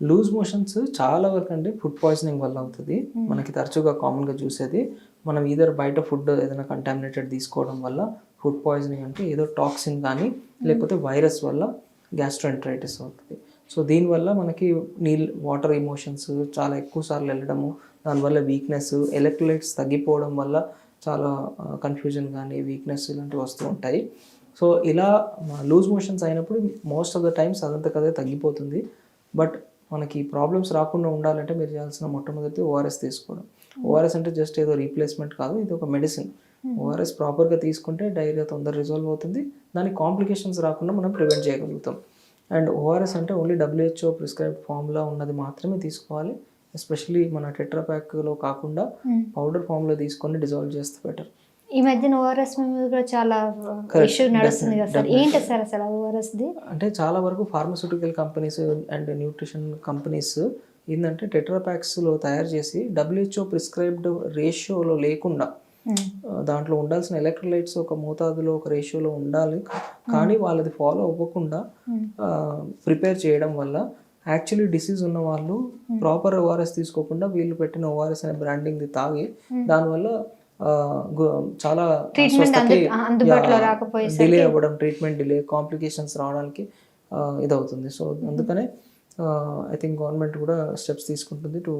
Loose motions చాలా వరకు అండి ఫుడ్ పాయిజనింగ్ వల్ల అవుతుంది. మనకి తరచుగా కామన్గా చూసేది మనం ఈధర్ బయట ఫుడ్ ఏదైనా కంటామినేటెడ్ తీసుకోవడం వల్ల ఫుడ్ పాయిజనింగ్ అంటే ఏదో టాక్సిన్ కానీ లేకపోతే వైరస్ వల్ల గ్యాస్ట్రోఎంట్రైటిస్ అవుతుంది. సో దీనివల్ల మనకి నీళ్ళు వాటర్ ఎమోషన్స్ చాలా ఎక్కువ సార్లు వెళ్ళడము దానివల్ల వీక్నెస్ ఎలక్ట్రోలైట్స్ తగ్గిపోవడం వల్ల చాలా కన్ఫ్యూజన్ కానీ వీక్నెస్ ఇలాంటివి వస్తూ ఉంటాయి. సో ఇలా లూజ్ మోషన్స్ అయినప్పుడు మోస్ట్ ఆఫ్ ద టైమ్స్ అదంతా కదే తగ్గిపోతుంది. బట్ మనకి ప్రాబ్లమ్స్ రాకుండా ఉండాలంటే మీరు చేయాల్సిన మొట్టమొదటి ఓఆర్ఎస్ తీసుకోవడం. ఓఆర్ఎస్ అంటే జస్ట్ ఏదో రీప్లేస్మెంట్ కాదు ఇది ఒక మెడిసిన్ ఓఆర్ఎస్ ప్రాపర్గా తీసుకుంటే డైరియా తొందర రిజాల్వ్ అవుతుంది. దానికి కాంప్లికేషన్స్ రాకుండా మనం ప్రివెంట్ చేయగలుగుతాం. అండ్ ఓఆర్ఎస్ అంటే ఓన్లీ డబ్ల్యూహెచ్ఓ ప్రిస్క్రైబ్ ఫామ్లో ఉన్నది మాత్రమే తీసుకోవాలి. ఎస్పెషలీ మన టెట్రాప్యాక్లో కాకుండా పౌడర్ ఫామ్లో తీసుకొని డిజాల్వ్ చేస్తే బెటర్ ఈ మధ్యన ఓఆర్ఎస్ మీద కూడా చాలా ఇష్యూ నడుస్తుంది కదా సార్? ఏంటి సార్ అసలు ఓఆర్ఎస్ ది? అంటే చాలా వరకు pharmaceutical companies and nutrition companies ఏంటంటే టెట్రాప్యాక్స్లో తయారు చేసి డబ్ల్యూహెచ్ఓ ప్రిస్క్రైబ్డ్ రేషియోలో లేకుండా ఆ, దాంట్లో ఉండాల్సిన ఎలక్ట్రోలైట్స్ ఒక మోతాదులో ఒక రేషియోలో ఉండాలి. కానీ వాళ్ళది ఫాలో అవ్వకుండా ప్రిపేర్ చేయడం వల్ల యాక్చువల్లీ డిసీజ్ ఉన్న వాళ్ళు ప్రాపర్ ఓఆర్ఎస్ తీసుకోకుండా వీళ్ళు పెట్టిన ఓఆర్ఎస్ అనే బ్రాండింగ్ తాగి దానివల్ల చాలా డిలే అవ్వడం ట్రీట్మెంట్ డిలే కాంప్లికేషన్స్ రావడానికి ఇదవుతుంది. సో అందుకనే ఐ థింక్ గవర్నమెంట్ కూడా స్టెప్స్ తీసుకుంటుంది టు